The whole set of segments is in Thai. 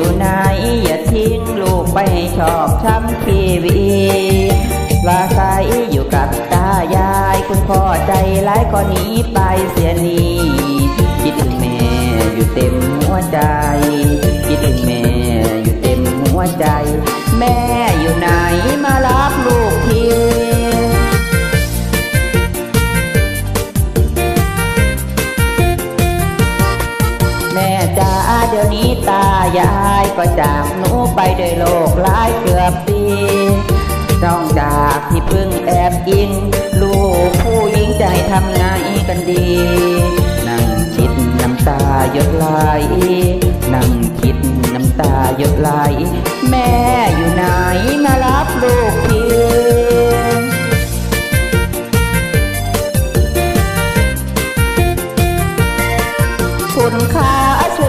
อยู่ไหนอย่าทิ้งลูกไปชอบช้ำทีวีลาสายอยู่กับตายาย คุณพ่อใจร้ายก็หนีไปเสียนีคิดถึงแม่อยู่เต็มหัวใจ คิดถึงแม่อยู่เต็มหัวใจ แม่ เดี๋ยวนี้ตายายก็จากหนูไปโดวยโลกหลายเกือบปีต้องจากที่เพึ่งแอบยิง ลูกผู้หญิงให้ทำไงกันดี นั่งคิดน้ำตาหยดไหลนั่งคิดน้ำตาหยดไหลแม่อยู่ไหนมารับลูก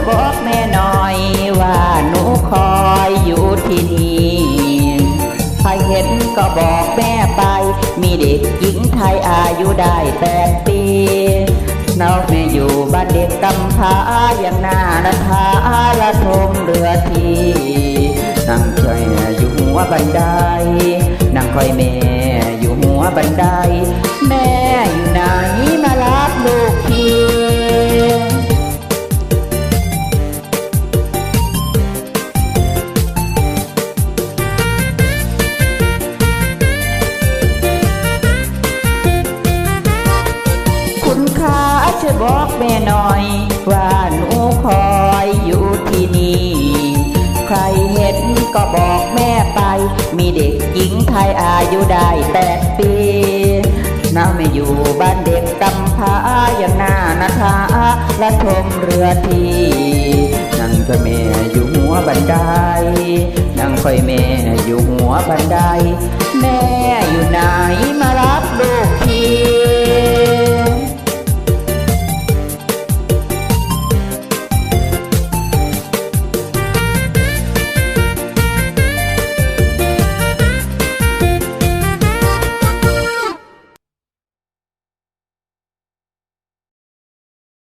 บอกแม่หน่อยว่าหนูคอยอยู่ที่นี่ใครเห็นก็บอกแม่ไป มีเด็กหญิงไทยอายุได้แปดปีน้องแม่อยู่บ้านเด็กกำพร้าอย่างน้านาทาละทมเรือทีนั่งคอยอยู่หัวบันไดนั่งคอยแม่อยู่หัวบันได ช่วยบอกแม่หน่อย ว่าหนูคอยอยู่ที่นี่ ใครเห็นก็บอกแม่ไป มีเด็กหญิงไทยอายุได้แปดปีน้าไม่อยู่บ้านเด็กกำพร้าอย่างหน้านาทาและทมเรือทีนั่งก็แม่อยู่หัวบันไดนั่งคอยแม่อยู่หัวบันได แม่อยู่ไหน